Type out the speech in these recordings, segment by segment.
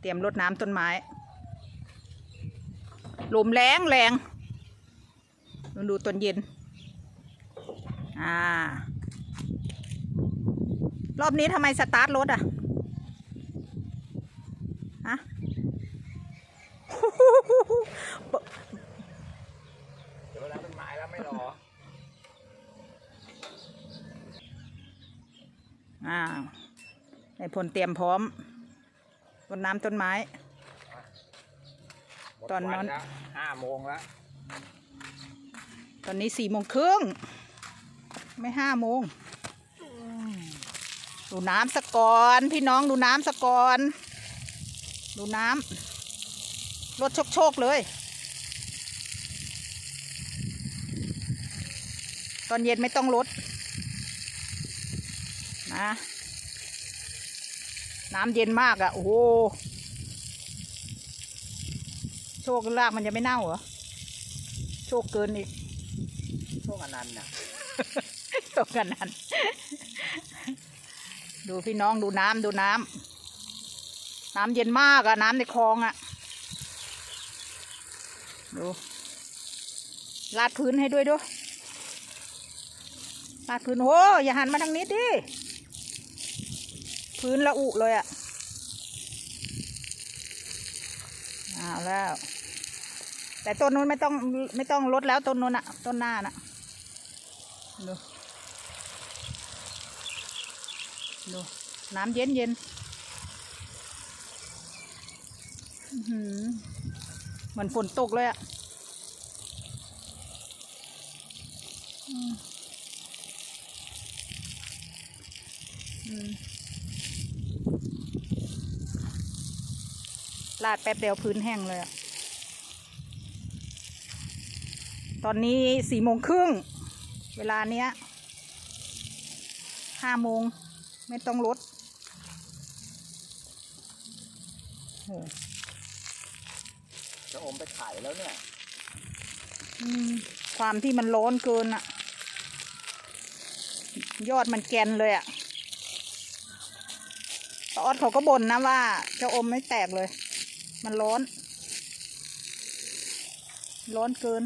เตรียมรดน้ำต้นไม้ ลมแรงแรงมาดูตอนเย็น อ่า รอบนี้ทำไมสตาร์ทรถอะฮะเดี๋ยวเวลาต้นไม้แล้วไม่รอ อ่าในผลเตรียมพร้อม รดน้ำต้นไม้ หมดตอนนั้นวัแล้วห้าโมงแล้วตอนนี้สี่โมงครึ่งไม่ห้าโมงดูน้ำสะก่อน พี่น้องดูน้ำสะก่อน ดูน้ำรถโชกโชกๆเลย ตอนเย็นไม่ต้องลดนะ น้ำเย็นมากอะ่ะ โอ้โหโชคลากมันจะไม่เน่าเหรอ โชคเกินอีก โชคอนันต์น่ะตกกันนั้นดูพี่น้องดูน้ำดูน้ำน้ำเย็นมากอะน้ำในคลองอะดูลาดพื้นให้ด้วยด้วยลาดพื้นโอ้อย่าหันมาทางนี้ดิ พื้นละอุเลยอะเอาแล้ว แต่ต้นนู้นไม่ต้องไม่ต้องลดแล้วต้นนู้นอะต้นหน้าน่ะดูดูน้ำเย็นเย็นเหมือนฝนตกเลยอะอืมอืม ลาดแป๊บเดียวพื้นแห้งเลยอะตอนนี้สี่โมงครึ่ง เวลาเนี้ยห้าโมงไม่ต้องลดโอ้จะอมไปไข่แล้วเนี่ยอืมความที่มันร้อนเกินอะยอดมันแกนเลยอะตาออดเขาก็บ่นนะว่าเจ้าอมไม่แตกเลย มันร้อน ร้อนเกิน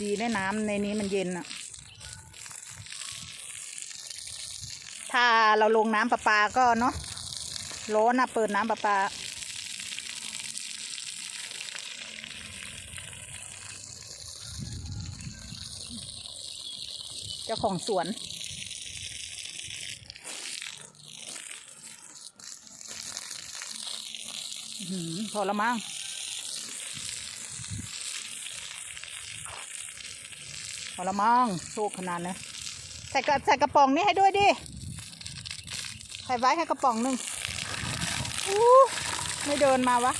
ดีได้น้ำในนี้มันเย็นอะถ้าเราลงน้ำประปาก็เนาะร้อนอะเปิดน้ำประปาเจ้าของสวน อื้อหือ พอละมั้งพอละมั้งโชคขนาดนะใส่กระใส่กระป๋องนี้ให้ด้วยดิ ใส่ไว้ให้กระป๋องหนึ่งอู้ไม่เดินมาวะ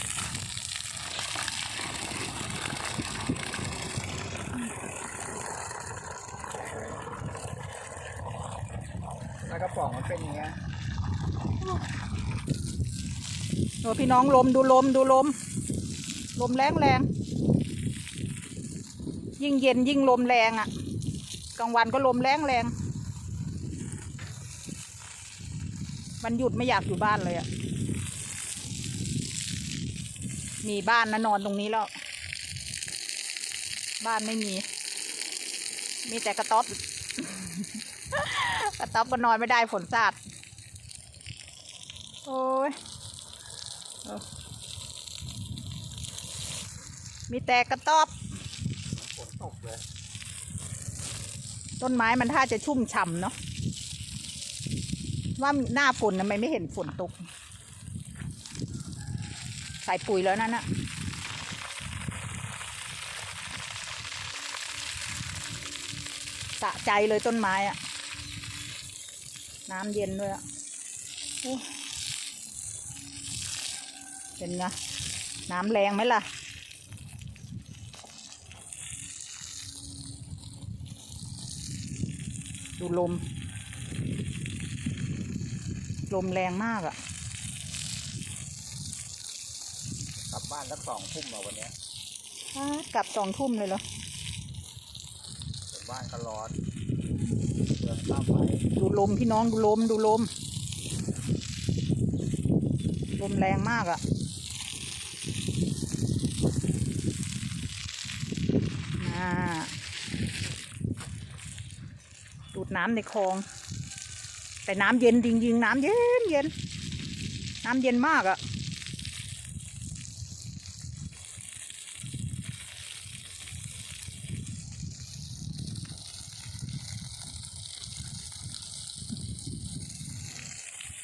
แล้วกระป๋องมันเป็นอย่างเงี้ย โอ้พี่น้องลมดูลมดูลม ลมแรงแรงยิ่งเย็นยิ่งลมแรงอะ่ะกลางวันก็ลมแรงแรงวันหยุดไม่อยากอยู่บ้านเลยอะ่ะมีบ้านนะนอนตรงนี้แล้ว บ้านไม่มี มีแต่กระต๊อบกระต๊อบก็นอนไม่ได้ฝนสาดโอ้ย มีแต่กระต๊อบฝนตกเลย ต้นไม้มันถ้าจะชุ่มฉ่ำเนาะ ว่าหน้าฝนทำไมไม่เห็นฝนตก ใส่ปุ๋ยแล้วนั่นน่ะสะใจเลยต้นไม้อะน้ำเย็นด้วยอะโอ้ เป็นไงน้ำแรงไหมล่ะ ดูลม ลมแรงมากอะ่ะ กลับบ้านสักสองทุ่มเอาวันเนี้ยกลับสองทุ่มเลยเหรอบบ้านก็ร้อนเรื่องข้ามไปดูลมพี่น้องดูลมดูลม ลมแรงมากอะ่ะอ่าดูด น้ำในคลอง แต่น้ำเย็นจริงๆน้ำเย็นเย็นน้ำเย็นมากอะ่ะ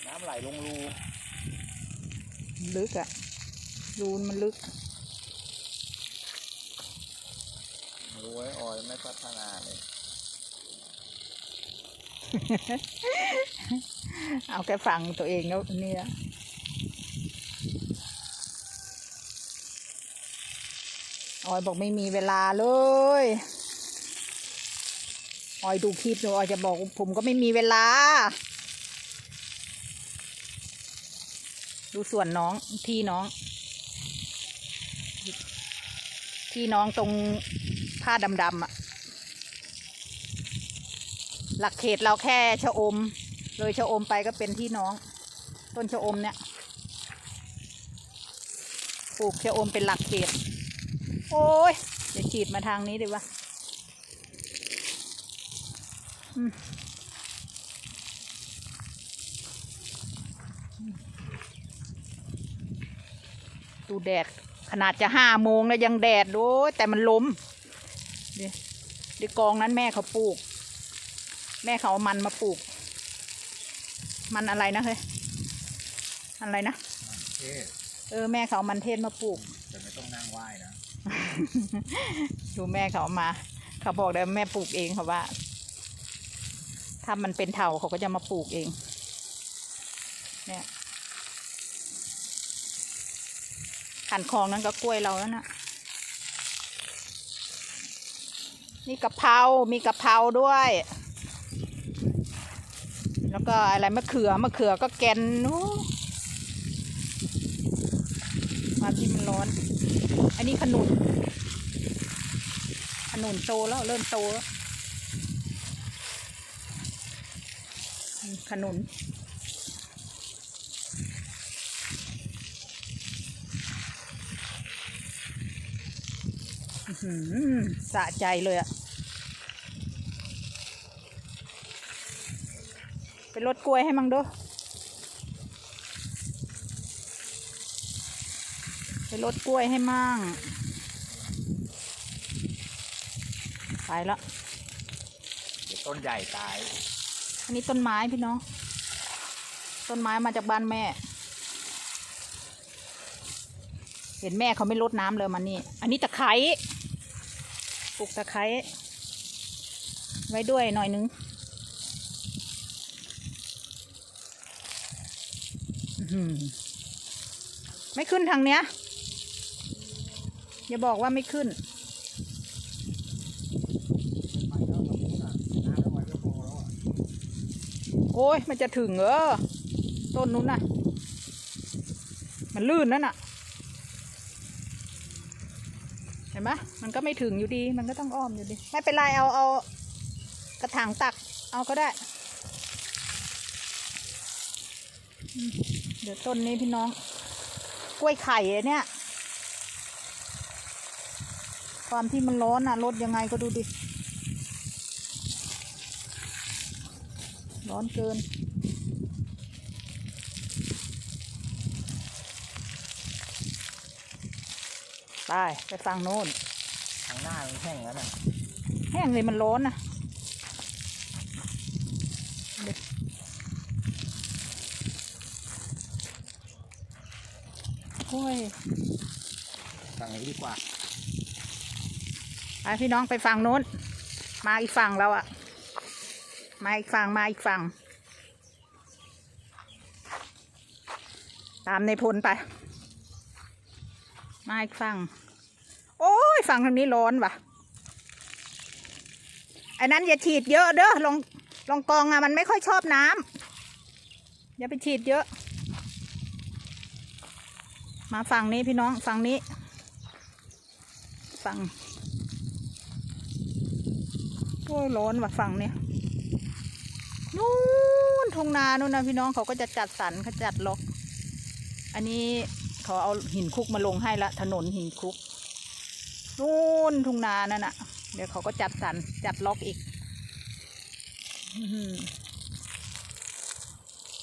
น้ำไหลลงรูลึกอะ่ะรูนมันลึกรูไอ้ออยไม่พัฒนาเลย เอาแค่ฟังตัวเองแล้วเนี่ยออยบอกไม่มีเวลาเลย ออยดูคลิปดูออยจะบอกผมก็ไม่มีเวลา ดูส่วนน้องที่น้อง ที่น้องตรงผ้าดำๆอะ หลักเขตเราแค่ชะอม เลยชะอมไปก็เป็นที่น้อง ต้นชะอมเนี่ยปลูกชะอมเป็นหลักเขต โอ้ยเดี๋ยวฉีดมาทางนี้ดีวะอืมดูแดด ขนาดจะห้าโมงแล้วยังแดดโอ้ยแต่มันลมดิดิกองนั้นแม่เขาปลูก แม่เขาเอามันมาปลูก มันอะไรนะเฮ้ยอะไรนะเอ๊ะเออแม่เขาเอามันเทศมาปลูก แต่ไม่ต้องนั่งไหว้นะ ดูแม่เขาเอามา เขาบอกได้วาแม่ปลูกเองเขาว่า ถ้ามันเป็นเถาเขาก็จะมาปลูกเอง เนี่ยขันคลองนั้นก็กล้วยเราแล้วนะนี่กะเพรา มีกะเพราด้วยแล้ว ก็อะไรมะเขือมะเขือก็แกนนู้มาที่มันร้อน อันนี้ขนุนขนุนโตแล้วเริ่มโตแล้วขนุนสะใจเลยอะ ไปรดกล้วยให้มังดูไปรดกล้วยให้มั่งไปแล้วเดี๋ยวต้นใหญ่ตาย อันนี้ต้นไม้พี่น้อง ต้นไม้มาจากบ้านแม่ เห็นแม่เขาไม่ลดน้ำเลยมันนี่ อันนี้ตะไคร้ ปลูกตะไคร้ไว้ด้วยหน่อยนึงอื้อหือ ไม่ขึ้นทางเนี้ย อย่าบอกว่าไม่ขึ้น โอ้ยมันจะถึงเออ ต้นนู้นน่ะ มันลื่นนั่นน่ะ เห็นไหมมันก็ไม่ถึงอยู่ดี มันก็ต้องอ้อมอยู่ดี ไม่เป็นไรเอาเอากระถางตัก เอาก็ได้อืม เดี๋ยวต้นนี้พี่น้อง กล้วยไข่อะเนี่ย ความที่มันร้อนน่ะลดยังไงก็ดูดิ ร้อนเกิน ไปไปฟังโน้นทางหน้ามันแห้งแล้วน่ะแห้งเลยมันร้อนนะเดี๋ยวโอ้ยฝั่งนี้ดีกว่าไปพี่น้องไปฝั่งโน้น มาอีกฝั่งแล้วอะมาอีกฝั่งมาอีกฝั่ง ตามในพลไป มาอีกฝั่ง โอ้ยฝั่งทางนี้ร้อนว่ะไอ้นั้นอย่าฉีดเยอะเด้อลองลองกองอะมันไม่ค่อยชอบน้ำอย่าไปฉีดเยอะ มาฝั่งนี้พี่น้องฝั่งนี้ ฝั่งโอ้ร้อนว่ะฝั่งเนี่ยนู่นทุ่งนานู่นนะพี่น้องเขาก็จะจัดสรรเขาจัดล็อก อันนี้เขาเอาหินคลุกมาลงให้ละถนนหินคลุกนู่นทุ่งนานั่นน่ะ เดี๋ยวเขาก็จัดสรรจัดล็อกอีก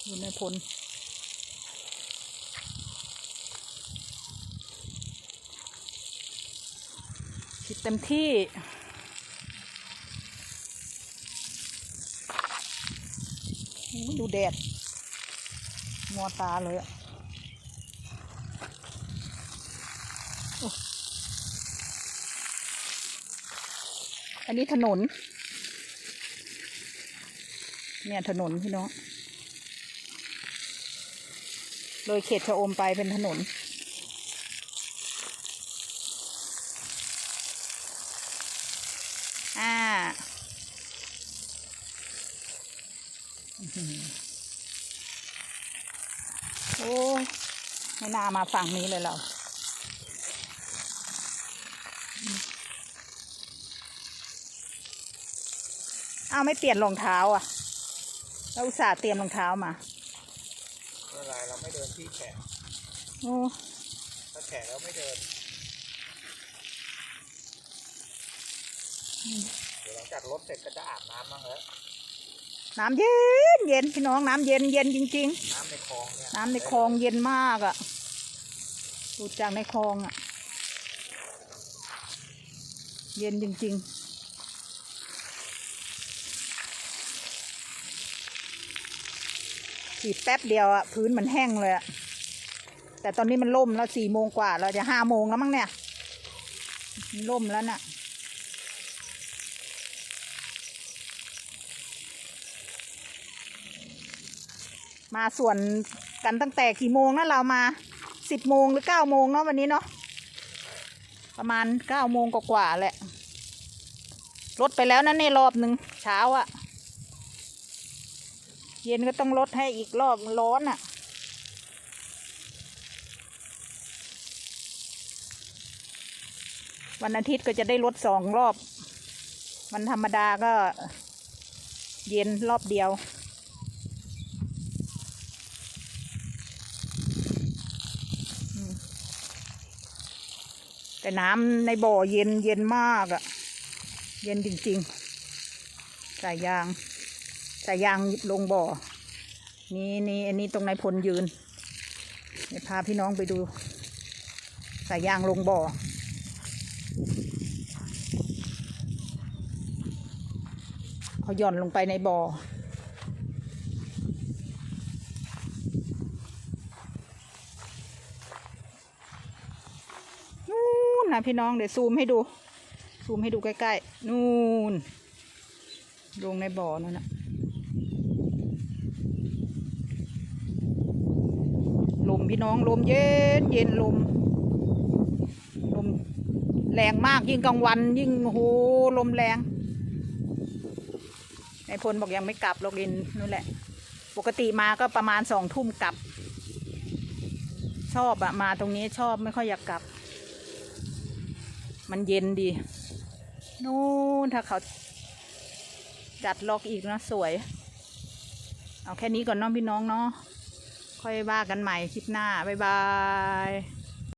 อยู่ในพล เต็มที่ ดูแดดมอตาเลยอะอ้อันนี้ถนน เนี่ยถนนพี่น้องเลยเขตชะอมไปเป็นถนน อ่า โอ้ ยไม่น่ามาฝั่งนี้เลยเราอ้าวไม่เปลี่ยนรองเท้าอะ เราอุตส่าห์เตรียมรองเท้ามาเมื่อไรเราไม่เดินที่แขกโอ้ถ้าแขกเราไม่เดิน เดี๋ยวหลังจากรถเสร็จก็จะอาบน้ำบ้างแล้ว น้ำเย็นเย็นพี่น้องน้ำเย็นเย็นจริง น้ำในคลองเนี่ยๆ น้ำในคลองเย็นมากอะ่ะดูจากในคลองอะ่ะ เย็นจริงๆฉีดแป๊บเดียวอะ่ะพื้นมันแห้งเลยอะ่ะ แต่ตอนนี้มันล่มแล้วสี่โมงกว่า เราจะห้าโมงแล้วมั้งเนี่ยมันล่มแล้วน่ะ มาส่วนกันตั้งแต่กี่โมงนะเรามาสิบโมงหรือเก้าโมงเนาะวันนี้เนาะประมาณเก้าโมงกว่าๆแหละลดไปแล้วนะในรอบหนึ่งเช้าอะเย็นก็ต้องลดให้อีกรอบร้อนอะวันอาทิตย์ก็จะได้ลดสองรอบ วันธรรมดาก็เย็นรอบเดียว แต่น้ำในบ่อเย็นเย็นมากอะ่ะ เย็นจริงๆ สายยางสายยางลงบ่อ นี่นี่อันนี้ตรงในพลยืนเดี๋ยวพาพี่น้องไปดูสายยางลงบ่อ เขาหย่อนลงไปในบ่อ นู่นนะพี่น้องเดี๋ยวซูมให้ดู ซูมให้ดูใกล้ๆ นู่น ลงในบ่อนั่นนะลมพี่น้องลมเย็นเย็นลม ลมแรงมากยิ่งกลางวัน ยิ่งโหลมแรงนายพลบอกยังไม่กลับหรอกลินนู่นแหละ ปกติมาก็ประมาณสองทุ่มกลับ ชอบอะมาตรงนี้ชอบไม่ค่อยอยากกลับ มันเย็นดี นู่นถ้าเขาจัดล็อกอีกนะสวย เอาแค่นี้ก่อนน้องพี่น้องเนาะ ค่อยว่ากันใหม่คลิปหน้า บ๊ายบาย